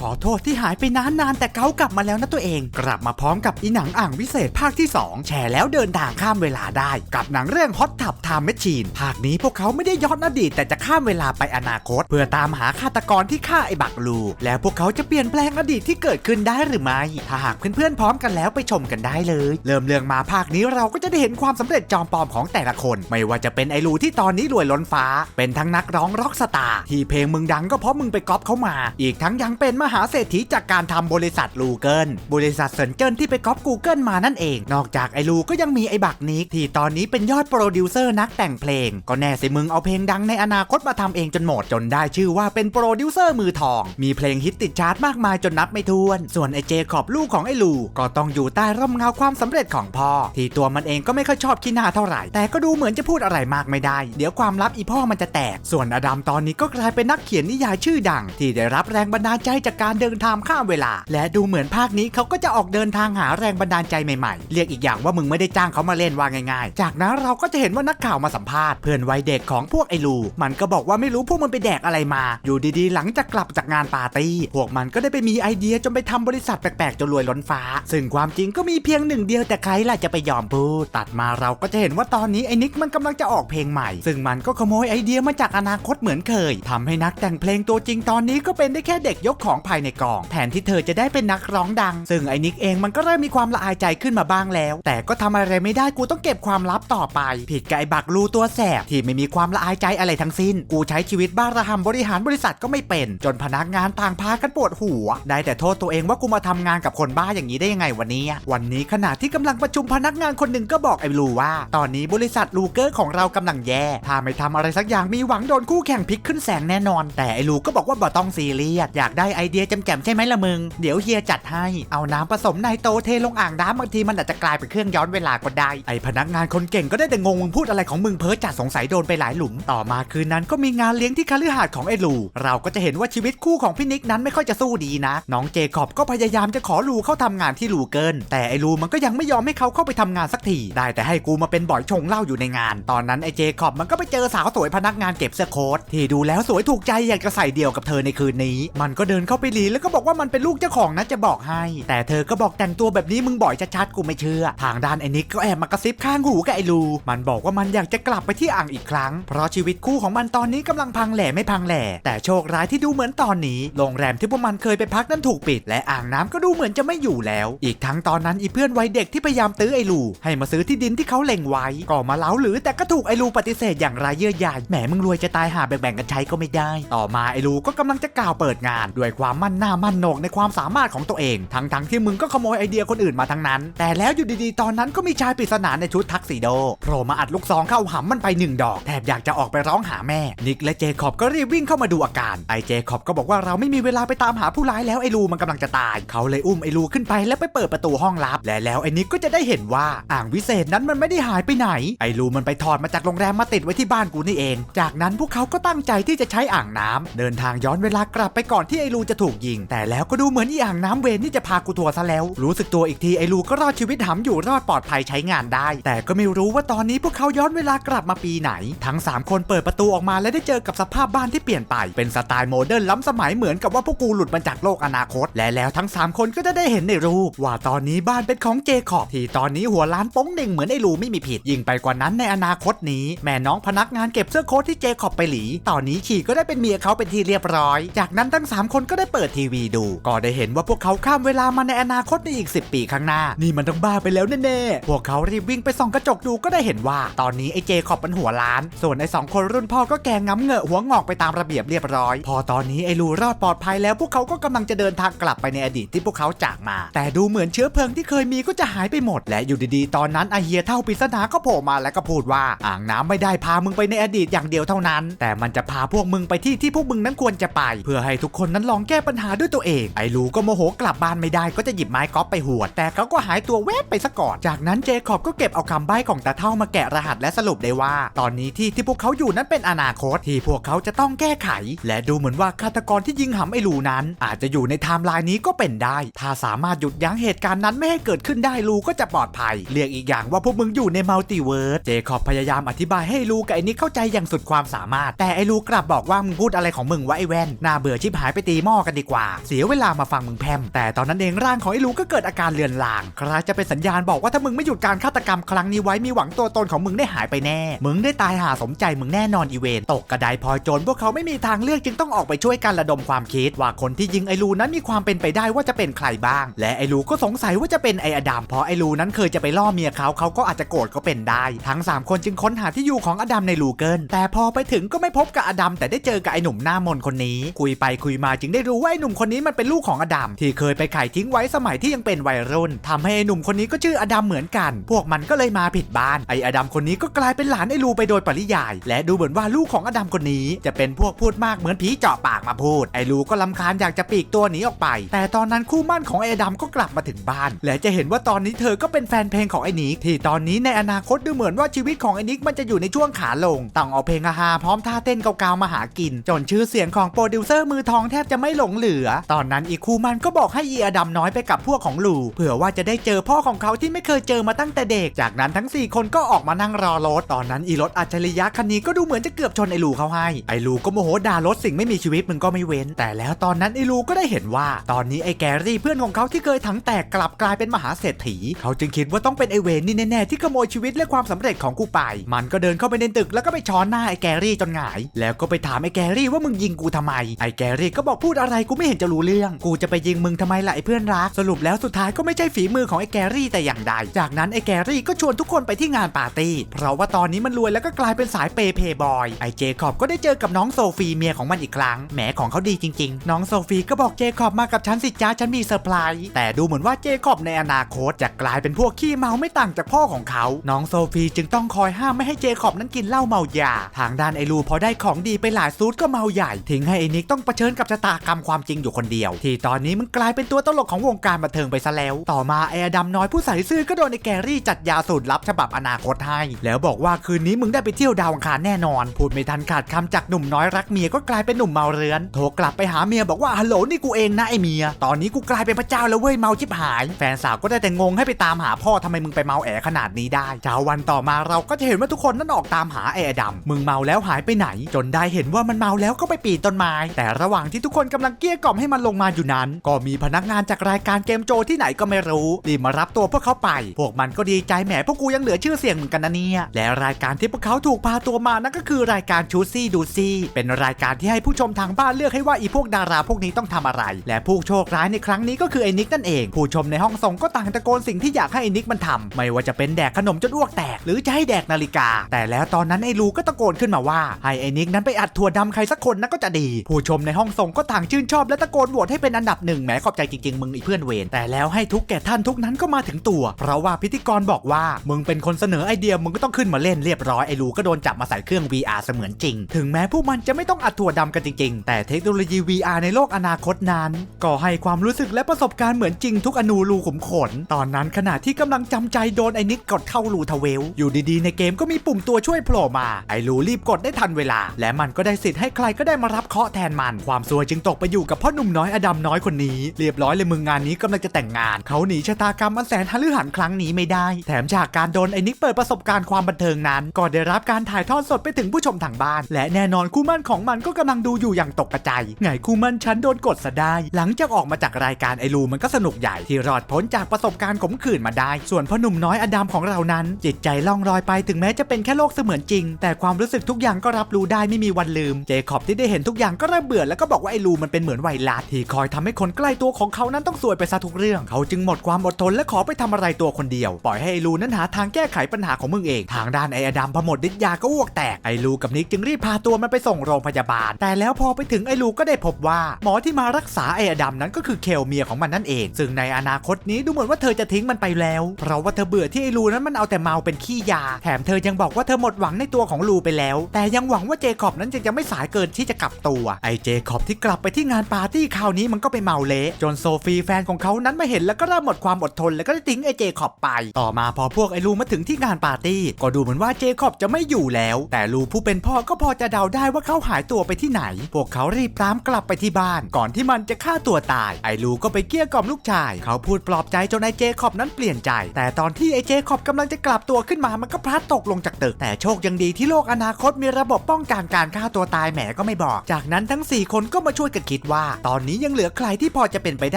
ขอโทษที่หายไปนานนานแต่เขากลับมาแล้วนะตัวเอง กลับมาพร้อมกับอีหนังอ่างวิเศษภาคที่ 2 แชร์แล้วเดินทางข้ามเวลาได้ กับหนังเรื่องฮอตทับไทม์แมชชีนภาคนี้พวกเขาไม่ได้ย้อนอดีตแต่จะข้ามเวลาไปอนาคต เพื่อตามหาฆาตกรที่ฆ่าไอ้บักลู แล้วพวกเขาจะเปลี่ยนแปลงอดีตที่เกิดขึ้นได้หรือไม่ถ้าหากเพื่อนๆพร้อมกันแล้วไปชมกันได้เลย เริ่มเรื่องมาภาคนี้เราก็จะได้เห็นความสำเร็จจอมปลอมของแต่ละคน ไม่ว่าจะเป็นไอ้ลูที่ตอนนี้รวยล้นฟ้า เป็นทั้งนักร้องร็อกสตาร์ที่เพลงมึงดังก็เพราะมึงไปก๊อปเขามา อีกทั้งยังเป็นมหาเศรษฐีจากการทำบริษัทลูเกิลบริษัทเซินเจิ้นที่ไปก๊อป Google มานั่นเอง นอกจากไอ้ลูก็ยังมีไอ้บักนิกที่ตอนนี้เป็นยอดโปรดิวเซอร์นักแต่งเพลง ก็แน่สิมึงเอาเพลงดังในอนาคตมาทำเองจนหมดจนได้ชื่อว่าเป็นโปรดิวเซอร์มือทอง มีเพลงฮิตติดชาร์ตมากมายจนนับไม่ถ้วน ส่วนไอ้เจขอบลูกของไอ้ลู ก็ต้องอยู่ใต้ร่มเงาความสำเร็จของพ่อ ที่ตัวมันเองก็ไม่ค่อยชอบขี้หน้าเท่าไหร่ แต่ก็ดูเหมือนจะพูดอะไรมากไม่ได้ เดี๋ยวความลับอีพ่อมันจะแตก ส่วนอดัมตอนนี้ก็กลายเป็นนักเขียนนิยายชื่อดัง ที่ได้รับแรงบันดาลใจจากการเดินทางข้ามเวลา และดูเหมือนภาคนี้เขาก็จะออกเดินทางหาแรงบันดาลใจใหม่ๆ เรียกอีกอย่างว่ามึงไม่ได้จ้างเขามาเล่นว่าง่ายๆ จากนั้นเราก็จะเห็นว่านักข่าวมาสัมภาษณ์เพื่อนวัยเด็กของพวกไอ้ลู มันก็บอกว่าไม่รู้พวกมันไปแดกอะไรมา อยู่ดีๆ หลังจากกลับจากงานปาร์ตี้พวกมันก็ได้ไปมีไอเดียจนไปทำบริษัทแปลกๆจนรวยล้นฟ้า ซึ่งความจริงก็มีเพียงหนึ่งเดียวแต่ใครล่ะจะไปยอมพูดตัดมาเราก็จะเห็นว่าตอนนี้ไอ้นิกมันกำลังจะออกเพลงใหม่ ซึ่งมันก็ขโมยไอเดียมาจากอนาคตเหมือนเคยทำให้นักแต่งเพลงตัวจริงตอนนี้ก็เป็นได้แค่เด็กยกของภายในกอง แทนที่เธอจะได้เป็นนักร้องดัง ซึ่งไอ้นิกเองมันก็เริ่มมีความละอายใจขึ้นมาบ้างแล้ว แต่ก็ทำอะไรไม่ได้กูต้องเก็บความลับต่อไป ผิดกับไอ้บักลูตัวแสบที่ไม่มีความละอายใจอะไรทั้งสิ้น กูใช้ชีวิตบ้าระหำบริหารบริษัทก็ไม่เป็น จนพนักงานต่างพากันปวดหัว ได้แต่โทษตัวเองว่ากูมาทำงานกับคนบ้าอย่างนี้ได้ยังไงวันนี้ วันนี้ขณะที่กำลังประชุมพนักงานคนหนึ่งก็บอกไอ้ลูว่า ตอนนี้บริษัทลูเกอร์ของเรากำลังแย่ ถ้าไม่ทำอะไรสักอย่างมีหวังโดนคู่แข่งพลิกขึ้นแสงแน่นอน แต่ไอ้ลูก็บอกว่าบ่ต้องซีเรียสอยากได้ไอเดียียจำแจ่มใช่ไหมล่ะมึง เดี๋ยวเฮียจัดให้ เอาน้ำผสมไนโตเทลงอ่างน้ำบางทีมันอาจจะกลายเป็นเครื่องย้อนเวลาก็ได้ ไอพนักงานคนเก่งก็ได้แต่งงมึงพูดอะไรของมึงเพ้อจัดสงสัยโดนไปหลายหลุม ต่อมาคืนนั้นก็มีงานเลี้ยงที่คฤหาสน์ของไอลูเราก็จะเห็นว่าชีวิตคู่ของพี่นิกนั้นไม่ค่อยจะสู้ดีนะ น้องเจคอบก็พยายามจะขอลูเข้าทำงานที่ลูเกิน แต่ไอลูมันก็ยังไม่ยอมให้เขาเข้าไปทำงานสักที ได้แต่ให้กูมาเป็นบ่อยชงเหล้าอยู่ในงาน ตอนนั้นไอเจคอบมันก็ไปเจอสาวสวยพนักงานเก็บเสื้อโค้ทที่ดูแล้วสวยถูกใจอยากจะใส่เดี่ยวกับเธอในคืนนี้ มันก็เดินเข้าไปหลีแล้วก็บอกว่ามันเป็นลูกเจ้าของนะจะบอกให้ แต่เธอก็บอกแต่งตัวแบบนี้มึงบ่อยชัดๆกูไม่เชื่อ ทางด้านไอ้นิกก็แอบมากระซิบข้างหูกับไอ้ลู มันบอกว่ามันอยากจะกลับไปที่อ่างอีกครั้ง เพราะชีวิตคู่ของมันตอนนี้กำลังพังแหล่ไม่พังแหล่แต่โชคร้ายที่ดูเหมือนตอนนี้โรงแรมที่พวกมันเคยไปพักนั้นถูกปิด และอ่างน้ำก็ดูเหมือนจะไม่อยู่แล้ว อีกทั้งตอนนั้นอีเพื่อนวัยเด็กที่พยายามตื้อไอ้ลู ให้มาซื้อที่ดินที่เขาเล็งไว้ก็มาเล้าหรือ แต่ก็ถูกไอ้ลูปฏิเสธอย่างไรเยื่อใยแหมมึงรวยจะตายหาแบ่งๆกันใช้ก็ไม่ได้ ต่อมาไอ้ลูก็กำลังจะกล่าวเปิดงานด้วยความมั่นหน้ามั่นโหนกในความสามารถของตัวเอง ทั้งๆที่มึงก็ขโมยไอเดียคนอื่นมาทั้งนั้น แต่แล้วอยู่ดีๆ ตอนนั้นก็มีชายปริศนาในชุดทักซิโดโผล่มาอัดลูกซองเข้าหำมันไปหนึ่งดอกแทบอยากจะออกไปร้องหาแม่ นิกและเจคอบก็รีบวิ่งเข้ามาดูอาการ ไอเจคอบก็บอกว่าเราไม่มีเวลาไปตามหาผู้ร้ายแล้วไอลูมันกำลังจะตาย เขาเลยอุ้มไอลูขึ้นไปแล้วไปเปิดประตูห้องลับ และแล้วไอนิกก็จะได้เห็นว่าอ่างวิเศษนั้นมันไม่ได้หายไปไหน ไอลูมันไปถอดมาจากโรงแรมมาติดไว้ที่บ้านกูนี่เอง จากนั้นพวกเขาก็ตั้งใจที่จะใช้อ่างน้ำเดินทางย้อนเวลากลับไปก่อนที่ไอลูจะถูกยิง แต่แล้วก็ดูเหมือนอีอ่างน้ำเวรนี่จะพากูทัวร์ซะแล้ว รู้สึกตัวอีกทีไอ้ลูก็รอดชีวิตหำอยู่รอดปลอดภัยใช้งานได้ แต่ก็ไม่รู้ว่าตอนนี้พวกเขาย้อนเวลากลับมาปีไหน ทั้ง 3 คนเปิดประตูออกมาและได้เจอกับสภาพบ้านที่เปลี่ยนไป เป็นสไตล์โมเดิร์นล้ำสมัยเหมือนกับว่าพวกกูหลุดมาจากโลกอนาคต และแล้วทั้ง 3 คนก็จะได้เห็นในรูป ว่าตอนนี้บ้านเป็นของเจคอบที่ตอนนี้หัวล้านป้งเด่งเหมือนไอ้ลูไม่มีผิด ยิ่งไปกว่านั้นในอนาคตนี้ แม่น้องพนักงานเก็บเสื้อโค้ทที่เจคอบไปหลี ตอนนี้ฉีก็ได้เป็นเมียเขาเป็นที่เรียบร้อย จากนั้นทั้ง 3 คนก็ได้เปิดทีวีดู ก็ได้เห็นว่าพวกเขาข้ามเวลามาในอนาคตในอีก 10 ปีข้างหน้า นี่มันต้องบ้าไปแล้วแน่ๆ พวกเขารีบวิ่งไปส่องกระจกดูก็ได้เห็นว่า ตอนนี้ไอ้เจคอบเป็นหัวล้าน ส่วนไอ้สองคนรุ่นพ่อก็แกงง้ำเหงอะหัวงอกไปตามระเบียบเรียบร้อย พอตอนนี้ไอ้ลูรอดปลอดภัยแล้วพวกเขาก็กำลังจะเดินทางกลับไปในอดีตที่พวกเขาจากมา แต่ดูเหมือนเชื้อเพลิงที่เคยมีก็จะหายไปหมด และอยู่ดีๆ ตอนนั้นไอเฮียเท่าปริศนาก็โผล่มาแล้วก็พูดว่าอ่างน้ำไม่ได้พามึงไปในอดีตอย่างเดียวเท่านั้น แต่มันจะพาพวกมึงไปที่ที่พวกมึงนั้นควรจะไป เพื่อให้ทุกคนนั้นลองแก้ก้ปัญหาด้วยตัวเอง ไอ้ลูก็โมโหกลับบ้านไม่ได้ก็จะหยิบไม้กอล์ฟไปหวด แต่เขาก็หายตัวแวบไปซะก่อน จากนั้นเจคอบก็เก็บเอาคำใบ้ของตาเท่ามาแกะรหัสและสรุปได้ว่า ตอนนี้ที่ที่พวกเขาอยู่นั้นเป็นอนาคตที่พวกเขาจะต้องแก้ไข และดูเหมือนว่าฆาตกรที่ยิงหำไอ้ลูนั้น อาจจะอยู่ในไทม์ไลน์นี้ก็เป็นได้ ถ้าสามารถหยุดยั้งเหตุการณ์นั้นไม่ให้เกิดขึ้นได้ลูก็จะปลอดภัย เรียกอีกอย่างว่าพวกมึงอยู่ในมัลติเวิร์สเจคอบพยายามอธิบายให้ลูกับไอ้นิกเข้าใจอย่างสุดความสามารถ แต่ไอ้ลูกลับบอกว่ามึงพูดอะไรของมึงวะไอ้แว่นน่าเบื่อชิบหายไปตีหม้อกันดีกว่า เสียเวลามาฟังมึงแพมแต่ตอนนั้นเองร่างของไอ้ลูก็เกิดอาการเลือนลางคล้ายจะเป็นสัญญาณบอกว่าถ้ามึงไม่หยุดการฆาตกรรมครั้งนี้ไว้มีหวังตัวตนของมึงได้หายไปแน่ มึงได้ตายหาสมใจมึงแน่นอนอีเวนตกกระไดพลอยโจรพวกเขาไม่มีทางเลือกจึงต้องออกไปช่วยกันระดมความคิด ว่าคนที่ยิงไอ้ลูนั้นมีความเป็นไปได้ว่าจะเป็นใครบ้าง และไอ้ลูก็สงสัยว่าจะเป็นไอ้อดัมเพราะไอ้ลูนั้นเคยจะไปล่อเมียเขาเขาก็อาจจะโกรธก็เป็นได้ ทั้งสามคนจึงค้นหาที่อยู่ของอดัมในลูเกิลแต่พอไปถึงก็ไม่พบกับอดัมแต่ได้เจอกับไอ้หนุ่มหน้ามนคนนี้ คุยไปคุยมาจึงได้รู้ว่าไอ้หนุ่มคนนี้มันเป็นลูกของอดัมที่เคยไปไข่ทิ้งไว้สมัยที่ยังเป็นวัยรุ่นทำให้ไอ้หนุ่มคนนี้ก็ชื่ออดัมเหมือนกัน พวกมันก็เลยมาผิดบ้านไอ้อดัมคนนี้ก็กลายเป็นหลานไอ้ลูไปโดยปริยาย และดูเหมือนว่าลูกของอดัมคนนี้ จะเป็นพวกพูดมากเหมือนผีเจาะปากมาพูด ไอ้ลูก็ลำคาญอยากจะปีกตัวหนีออกไป แต่ตอนนั้นคู่มั่นของไอ้อดัมก็กลับมาถึงบ้าน และจะเห็นว่าตอนนี้เธอก็เป็นแฟนเพลงของไอ้นิกที่ตอนนี้ในอนาคตดูเหมือนว่าชีวิตของไอ้นิกมันจะอยู่ในช่วงขาลงต้องเอาเพลงอาฮาพร้อมท่าเต้นเกาๆมาหากิน จนชื่อเสียงของโปรดิวเซอร์มือทองแทบจะไม่หลงเหลือ ตอนนั้นอีคูมันก็บอกให้อีอดัมน้อยไปกับพวกของลูเผื่อว่าจะได้เจอพ่อของเขาที่ไม่เคยเจอมาตั้งแต่เด็ก จากนั้นทั้ง 4 คนก็ออกมานั่งรอรถ ตอนนั้นอีรถอัจฉริยะคันนี้ก็ดูเหมือนจะเกือบชนไอลูเขาให้ ไอลูก็โมโหด่ารถสิ่งไม่มีชีวิตมึงก็ไม่เว้น แต่แล้วตอนนั้นไอลูก็ได้เห็นว่า ตอนนี้ไอแกรี่เพื่อนของเขาที่เคยถังแตกกลับกลายเป็นมหาเศรษฐี เขาจึงคิดว่าต้องเป็นไอเวนนี่แน่ๆที่ขโมยชีวิตและความสำเร็จของกูไป มันก็เดินเข้าไปในตึกแล้วก็ไปช้อนหน้าไอแกรี่จนหงาย แล้วก็ไปถามไอแกรี่ว่ามึงยิงกูทำไม ไอแกรี่ก็บอกพูดอะไรกูไม่เห็นจะรู้เรื่อง กูจะไปยิงมึงทำไมล่ะไอ้เพื่อนรัก สรุปแล้วสุดท้ายก็ไม่ใช่ฝีมือของไอ้แกรี่แต่อย่างใด จากนั้นไอ้แกรี่ก็ชวนทุกคนไปที่งานปาร์ตี้ เพราะว่าตอนนี้มันรวยแล้วก็กลายเป็นสายเปย์เพย์บอย ไอ้เจคอบก็ได้เจอกับน้องโซฟีเมียของมันอีกครั้ง แหมของเขาดีจริง ๆ น้องโซฟีก็บอกเจคอบมากับฉันสิจ้าฉันมีเซอร์ไพรส์ แต่ดูเหมือนว่าเจคอบในอนาคตจะกลายเป็นพวกขี้เมาไม่ต่างจากพ่อของเขา น้องโซฟีจึงต้องคอยห้ามไม่ให้เจคอบนั้นกินเหล้าเมายา ทางด้านไอลูพอได้ของดีไปหลายซูดก็เมาใหญ่ ทิ้งให้ไอนิกต้องเผชิญกับชะตากรรมความจริงอยู่คนเดียว ที่ตอนนี้มันกลายเป็นตัวตลกของวงการบันเทิงไปซะแล้ว ต่อมาไออดัมน้อยผู้ใส่ซื่อก็โดนไอแกรี่จัดยาสูตรลับฉบับอนาคตให้ แล้วบอกว่าคืนนี้มึงได้ไปเที่ยวดาวอังคารแน่นอน พูดไม่ทันขาดคำจากหนุ่มน้อยรักเมียก็กลายเป็นหนุ่มเมาเรือน โทรกลับไปหาเมียบอกว่าฮัลโหลนี่กูเองนะไอเมีย ตอนนี้กูกลายเป็นพระเจ้าแล้วเว้ยเมาชิบหาย แฟนสาวก็ได้แต่งงให้ไปตามหาพ่อทำไมมึงไปเมาแอขนาดนี้ได้เช้าวันต่อมาเราก็จะเห็นว่าทุกคนนั่นออกตามหาไออดัมมึงเมาแล้วหายไปไหน จนได้เห็นว่ามันเมาแล้วก็ไปปีนต้นไม้ แต่ระหว่างที่ทุกคนกำลังเกลี้ยกล่อมให้มันลงมาอยู่นั้น ก็มีพนักงานจากรายการเกมโจที่ไหนก็ไม่รู้รีบมารับตัวพวกเขาไป พวกมันก็ดีใจแหมพวกกูยังเหลือชื่อเสียงเหมือนกันนะเนี่ยและรายการที่พวกเขาถูกพาตัวมานั่นก็คือรายการชูซี่ดูซี่เป็นรายการที่ให้ผู้ชมทางบ้านเลือกให้ว่าอีพวกดาราพวกนี้ต้องทำอะไร และผู้โชคร้ายในครั้งนี้ก็คือไอ้นิกนั่นเอง ผู้ชมในห้องส่งก็ต่างตะโกนสิ่งที่อยากให้ไอ้นิกมันทำไม่ว่าจะเป็นแดกขนมจนอ้วกแตก หรือจะให้แดกนาฬิกา แต่แล้วตอนนั้นไอ้ลูก็ตะโกนขึ้นมาว่าให้ไอ้นิกนั้นไปอัดถั่วดำใครสักคนนั่นก็จะดี ผู้ชมในห้องส่งก็ต่างชื่นชอบและตะโกนโหวตให้เป็นอันดับหนึ่งแหมขอบใจจริงๆ มึงอีเพื่อนเวรแต่แล้วให้ทุกแก่ท่านทุกนั้นก็มาถึงตัว เพราะว่าพิธีกรบอกว่ามึงเป็นคนเสนอไอเดียมึงก็ต้องขึ้นมาเล่นเรียบร้อยไอ้ลูก็โดนจับมาใส่เครื่อง VR เสมือนจริง ถึงแม้พวกมันจะไม่ต้องอัดถั่วดำกันจริง ๆ แต่เทคโนโลยี VR ในโลกอนาคตนั้น ก็ให้ความรู้สึกและประสบการณ์เหมือนจริงทุกอนูรูขุมขน ตอนนั้นขณะที่กำลังจำใจโดนไอ้นิกกดเข้ารูทเวล อยู่ดีๆ ในเกมก็มีปุ่มตัวช่วยโผล่มาไอ้ลูรีบกดได้ทันเวลา และมันก็ได้สิทธิ์ให้ใครก็ได้มารับเคาะแทนมัน ความซวยจึงตกไปอยู่กับพ่อหนุ่มน้อยอดัมน้อยคนนี้ เรียบร้อยเลยมึงงานนี้กำลังจะแต่งงาน เขาหนีชะตากรรมอันแสนทะลึ่งหันครั้งนี้ไม่ได้ แถมจากการโดนไอ้นิกเปิดประสบการณ์ความบันเทิงนั้น ก็ได้รับการถ่ายทอดสดไปถึงผู้ชมทางบ้าน และแน่นอนคู่มั่นของมันก็กำลังดูอยู่อย่างตกกระจายไงคู่มั่นฉันโดนกดซะได้ หลังจากออกมาจากรายการไอรูมันก็สนุกใหญ่ที่รอดพ้นจากประสบการณ์ขมขื่นมาได้ ส่วนพ่อหนุ่มน้อยอดัมของเรานั้น จิตใจล่องลอยไปถึงแม้จะเป็นแค่โลกเสมือนจริง แต่ความรู้สึกทุกอย่างก็รับรู้ได้ไม่มีวันลืม เจคอบที่ได้เห็นทุกอย่างก็เริ่มเบื่อแล้วก็บอกว่าไอรูมันเป็นเหมือนไวรัสที่คอยทำให้คนใกล้ตัวของเขานั้นต้องซวยไปซะทุกเรื่อง เขาจึงหมดความอดทนและขอไปทำอะไรตัวคนเดียว ปล่อยให้ไอรูนั้นหาทางแก้ไขปัญหาของมึงเอง ทางด้านไออดัมพอหมดฤทธิ์ยาก็อ้วกแตก ไอรูกับนิกจึงรีบพาตัวมันไปส่งโรงพยาบาล แต่แล้วพอไปถึงไอรูก็ได้พบว่า หมอที่มารักษาไออดัมนั้นก็คือเคลเมียของมันนั่นเอง ซึ่งในอนาคตนี้ดูเหมือนว่าเธอจะทิ้งมันไปแล้ว เพราะว่าเธอเบื่อที่ไอรูนั้นมันเอาแต่เมาเป็นขี้ยา แถมเธอยังบอกว่าเธอหมดหวังในตัวของลูไปแล้ว แต่ยังหวังว่าเจคอบนั้นจะยังไม่สายเกินที่จะกลับตัว ไอเจคอบที่กลับไปที่งานปาร์ตี้คราวนี้มันก็ไปเมาเละจนโซฟีแฟนของเขานั้นมาเห็นแล้วก็เริ่มหมดความอดทนแล้วก็ได้ทิ้งไอเจคอบไป ต่อมาพอพวกไอลูมาถึงที่งานปาร์ตี้ ก็ดูเหมือนว่าเจคอบจะไม่อยู่แล้ว แต่ลูผู้เป็นพ่อก็พอจะเดาได้ว่าเขาหายตัวไปที่ไหน พวกเขารีบตามกลับไปที่บ้าน ก่อนที่มันจะฆ่าตัวตาย ไอลูก็ไปเกลี้ยกล่อมลูกชาย เขาพูดปลอบใจจนไอเจคอบนั้นเปลี่ยนใจ แต่ตอนที่ไอเจคอบกำลังจะกลับตัวขึ้นมามันก็พลัดตกลงจากตึก แต่โชคยังดีที่โลกอนาคตมีระบบป้องกันการฆ่าตัวตายแหมก็ไม่บอก จากนั้นทั้ง 4 คนก็มาช่วยกันคิดคิดว่า ตอนนี้ยังเหลือใครที่พอจะเป็นไปไ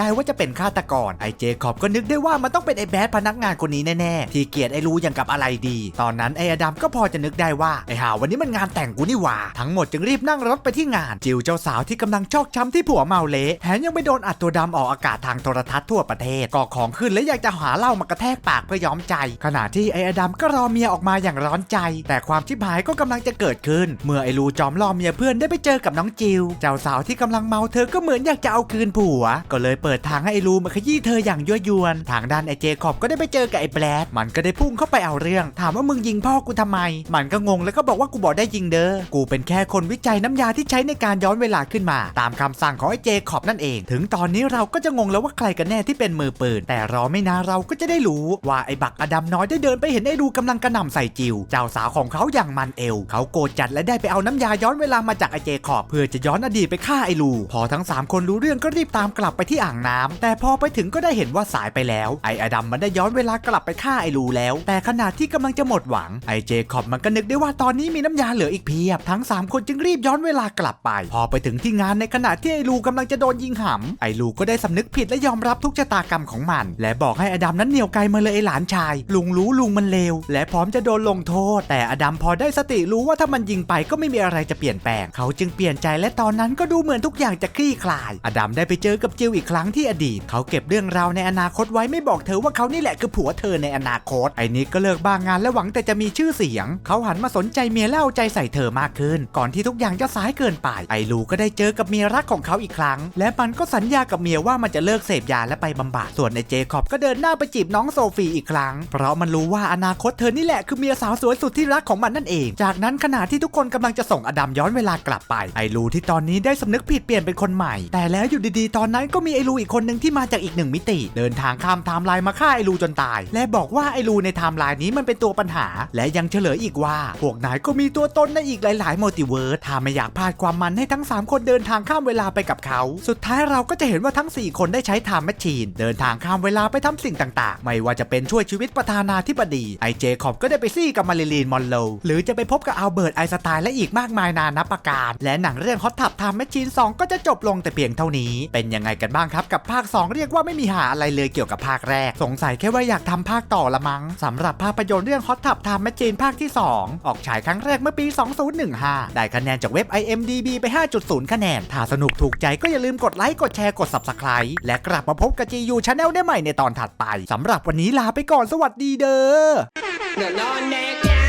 ด้ว่าจะเป็นฆาตกรไอเจคอบก็นึกได้ว่ามันต้องเป็นไอแบดพนักงานคนนี้แน่ๆที่เกลียดไอรู้อย่างกับอะไรดี ตอนนั้นไออดัมก็พอจะนึกได้ว่าไอหาวันนี้มันงานแต่งกูนี่หว่า ทั้งหมดจึงรีบนั่งรถไปที่งาน จิวเจ้าสาวที่กำลังชอกช้ำที่ผัวเมาเละแถมยังไปโดนอัดตัวดำออกอากาศทางโทรทัศน์ทั่วประเทศก่อของขึ้นและอยากจะหาเหล้ามากระแทกปากเพื่อย้อมใจ ขณะที่ไออดัมก็รอเมียออกมาอย่างร้อนใจ แต่ความชิบหายก็กำลังจะเกิดขึ้น เมื่อไอรูจอมล่อเมียเพื่อนได้ไปเจอกับน้องจิวเจ้าสาวที่กำลังเมาเธอก็เหมือนอยากจะเอาคืนผัว ก็เลยเปิดทางให้ไอรูมาขยี้เธออย่างยั่วยวน ทางด้านไอเจคอบก็ได้ไปเจอกับไอแบลดมันก็ได้พุ่งเข้าไปเอาเรื่อง ถามว่ามึงยิงพ่อกูทำไม มันก็งงแล้วก็บอกว่ากูบอกได้ยิงเด้อ กูเป็นแค่คนวิจัยน้ำยาที่ใช้ในการย้อนเวลาขึ้นมา ตามคำสั่งของไอเจคอบนั่นเอง ถึงตอนนี้เราก็จะงงแล้วว่าใครกันแน่ที่เป็นมือปืน แต่รอไม่นานเราก็จะได้รู้ว่าไอบักอดัมน้อยได้เดินไปเห็นไอรูกำลังกระหน่ำใส่จิว เจ้าสาวของเขาอย่างมันเอว เขาโกรธจัดและได้ไปเอาน้ำยาย้อนเวลามาจากไอเจคอบเพื่อจะย้อนอดีตไปฆ่าไอรูพอทั้ง 3 คนรู้เรื่องก็รีบตามกลับไปที่อ่างน้ำแต่พอไปถึงก็ได้เห็นว่าสายไปแล้ว ไออดัมมันได้ย้อนเวลากลับไปฆ่าไอรูแล้ว แต่ขณะที่กำลังจะหมดหวังไอเจคอบมันก็นึกได้ว่าตอนนี้มีน้ำยาเหลืออีกเพียบ ทั้ง 3 คนจึงรีบย้อนเวลากลับไป พอไปถึงที่งานในขณะที่ไอรูกำลังจะโดนยิงหำไอรูก็ได้สำนึกผิดและยอมรับทุกชะตากรรมของมัน และบอกให้อดัมนั้นเหนี่ยวไกลมาเลยไอหลานชาย ลุงรู้ลุงมันเลวและพร้อมจะโดนลงโทษ แต่อดัมพอได้สติรู้ว่าถ้ามันยิงไปก็ไม่มีอะไรจะเปลี่ยนแปลง เขาจึงเปลี่ยนใจและตอนนั้นก็ดูเหมือนทุกอย่างจะคลี่คลาย อดัมได้ไปเจอกับจิวอีกครั้งที่อดีต เขาเก็บเรื่องราวในอนาคตไว้ไม่บอกเธอว่าเขานี่แหละคือผัวเธอในอนาคต ไอ้นิกก็เลิกบ้างงานและหวังแต่จะมีชื่อเสียง เขาหันมาสนใจเมียและเอาใจใส่เธอมากขึ้น ก่อนที่ทุกอย่างจะสายเกินไป ไอลูก็ได้เจอกับเมียรักของเขาอีกครั้ง และมันก็สัญญากับเมียว่ามันจะเลิกเสพยาและไปบำบัด ส่วนไอ้เจคอบก็เดินหน้าไปจีบน้องโซฟีอีกครั้ง เพราะมันรู้ว่าอนาคตเธอนี่แหละคือเมียสาวสวยสุดที่รักของมันนั่นเอง จากนั้นขณะที่ทุกคนกำลังจะส่งอดัมย้อนเวลากลับไป ไอลูที่ตอนนี้ได้สำนึกผิดเปลี่ยนเป็นคนใหม่ แต่แล้วอยู่ดีๆ ตอนนั้นก็มีไอ้ลูอีกคนหนึ่งที่มาจากอีกหนึ่งมิติ เดินทางข้ามไทม์ไลน์มาฆ่าไอ้ลูจนตาย และบอกว่าไอ้ลูในไทม์ไลน์นี้มันเป็นตัวปัญหา และยังเฉลยอีกว่า พวกนายก็มีตัวตนในอีกหลายๆมัลติเวิร์สถ้าไม่อยากพลาดความมันให้ทั้ง 3 คนเดินทางข้ามเวลาไปกับเขา สุดท้ายเราก็จะเห็นว่าทั้ง 4 คนได้ใช้ไทม์แมชชีน เดินทางข้ามเวลาไปทำสิ่งต่างๆ ไม่ว่าจะเป็นช่วยชีวิตประธานาธิบดีไอเจคอบก็ได้ไปซี่กับมาริลีนมอนโลหรือจะไปพบกับอัลเบิร์ตไอสไตน์และอีกมากมายนานับประการ และหนังเรื่องฮอตทับไทม์แมชชีน2ก็จะจบลงแต่เพียงเท่านี้ เป็นยังไงกันบ้างครับกับภาค 2 เรียกว่าไม่มีหาอะไรเลยเกี่ยวกับภาคแรก สงสัยแค่ว่าอยากทำภาคต่อละมั้งสำหรับภาพยนตร์เรื่องฮอตทับไทม์แมชชีนภาคที่ 2 ออกฉายครั้งแรกเมื่อปี 2015 ได้คะแนนจากเว็บ IMDB ไป 5.0 คะแนน ถ้าสนุกถูกใจก็อย่าลืมกดไลค์กดแชร์กด Subscribe และกลับมาพบกับ GU Channel ได้ใหม่ในตอนถัดไปสำหรับวันนี้ลาไปก่อนสวัสดีเด้อ